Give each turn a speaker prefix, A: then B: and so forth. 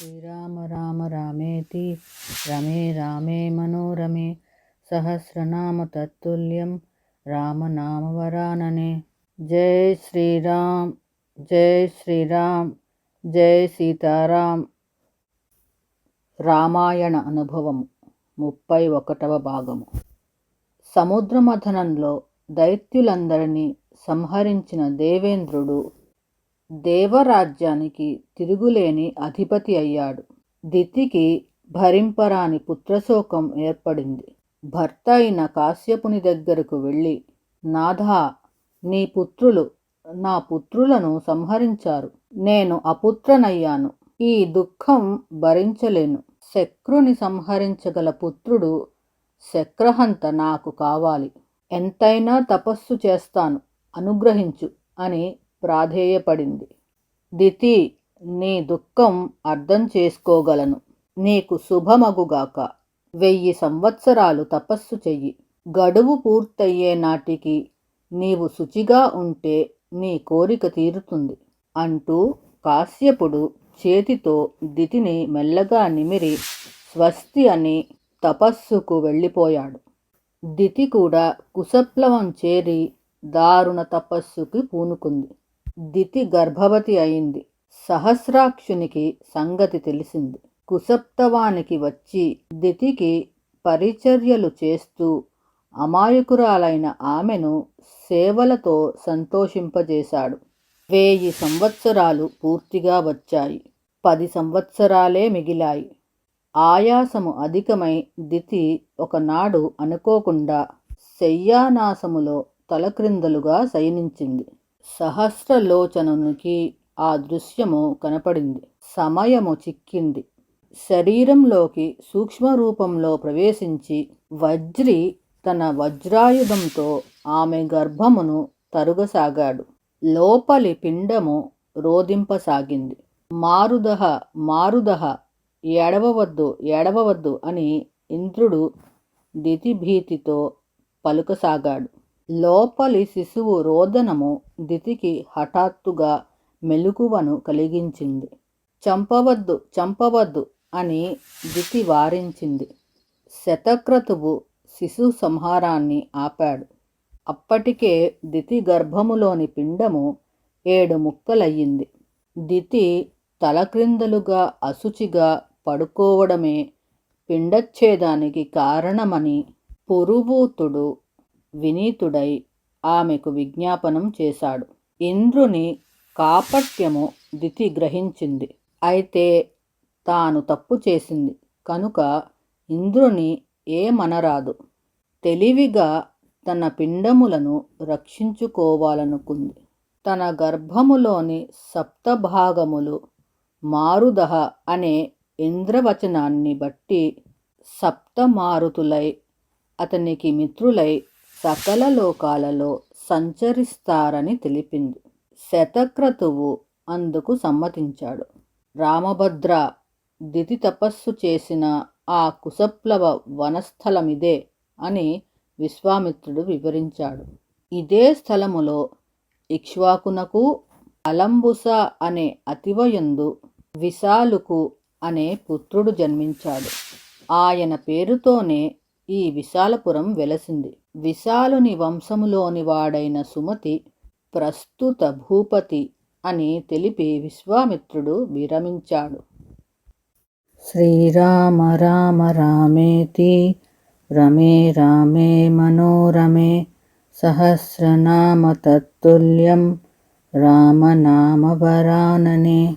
A: శ్రీరామ రామ రామేతి రమే రామే మనోరమే సహస్రనామ తత్తుల్యం రామనామవరాననే జై శ్రీరామ్ జై శ్రీరామ్ జై సీతారాం రామాయణ అనుభవము ముప్పై ఒకటవ భాగము. సముద్రమథనంలో దైత్యులందరినీ సంహరించిన దేవేంద్రుడు దేవరాజ్యానికి తిరుగులేని అధిపతి అయ్యాడు. దితికి భరింపరాని పుత్రశోకం ఏర్పడింది. భర్త అయిన కాశ్యపుని దగ్గరకు వెళ్ళి నాథా నీ పుత్రులు నా పుత్రులను సంహరించారు. నేను అపుత్రనయ్యాను. ఈ దుఃఖం భరించలేను. శక్రుని సంహరించగల పుత్రుడు శక్రహంత నాకు కావాలి. ఎంతైనా తపస్సు చేస్తాను. అనుగ్రహించు అని ప్రాధేయపడింది. దితి నీ దుఃఖం అర్థం చేసుకోగలను. నీకు శుభమగుగాక. వెయ్యి సంవత్సరాలు తపస్సు చెయ్యి. గడువు పూర్తయ్యే నాటికి నీవు శుచిగా ఉంటే నీ కోరిక తీరుతుంది. అంటూ కాశ్యపుడు చేతితో దితిని మెల్లగా నిమిరి స్వస్తి అని తపస్సుకు వెళ్ళిపోయాడు. దితి కూడా కుశప్లవం చేరి దారుణ తపస్సుకి పూనుకుంది. దితి గర్భవతి అయింది. సహస్రాక్షునికి సంగతి తెలిసింది. కుసప్తవానికి వచ్చి దితికి పరిచర్యలు చేస్తూ అమాయకురాలైన ఆమెను సేవలతో సంతోషింపజేశాడు. వేయి సంవత్సరాలు పూర్తిగా వచ్చాయి. పది సంవత్సరాలే మిగిలాయి. ఆయాసము అధికమై దితి ఒకనాడు అనుకోకుండా శయ్యానాసములో తలక్రిందలుగా శయనించింది. సహస్రలోచనునికి ఆ దృశ్యము కనపడింది. సమయము చిక్కింది. శరీరంలోకి సూక్ష్మరూపంలో ప్రవేశించి వజ్రి తన వజ్రాయుధంతో ఆమె గర్భమును తరుగసాగాడు. లోపలి పిండము రోధింపసాగింది. మారుదహ మారుదహ ఎడవవద్దు ఎడవవద్దు అని ఇంద్రుడు దితిభీతితో పలుకసాగాడు. లోపలి శిశువు రోదనము దితికి హఠాత్తుగా మెలకువను కలిగించింది. చంపవద్దు చంపవద్దు అని దితి వారించింది. శతక్రతువు శిశు సంహారాన్ని ఆపాడు. అప్పటికే దితి గర్భములోని పిండము ఏడు ముక్కలయ్యింది. దితి తలక్రిందలుగా అశుచిగా పడుకోవడమే పిండచ్ఛేదానికి కారణమని పురువూతుడు వినీతుడై ఆమెకు విజ్ఞాపనం చేశాడు. ఇంద్రుని కాపట్యము దితి గ్రహించింది. అయితే తాను తప్పు చేసింది. కనుక ఇంద్రుని ఏమనరాదు. తెలివిగా తన పిండములను రక్షించుకోవాలనుకుంది. తన గర్భములోని సప్తభాగములు మారుదహ అనే ఇంద్రవచనాన్ని బట్టి సప్తమారుతులై అతనికి మిత్రులై సకల లోకాలలో సంచరిస్తారని తెలిపింది. శతక్రతువు అందుకు సమ్మతించాడు. రామభద్ర దితి తపస్సు చేసిన ఆ కుశప్లవ వనస్థలమిదే అని విశ్వామిత్రుడు వివరించాడు. ఇదే స్థలములో ఇక్ష్వాకునకు అలంబుస అనే అతివయందు విశాలుకు అనే పుత్రుడు జన్మించాడు. ఆయన పేరుతోనే ఈ విశాలపురం వెలసింది. విశాలుని వంశములోని వాడైన సుమతి ప్రస్తుత భూపతి అని తెలిపి విశ్వామిత్రుడు విరమించాడు. శ్రీరామ రామ రామేతి రమే రామే మనోరమే సహస్రనామ తత్తుల్యం రామనామవరాననే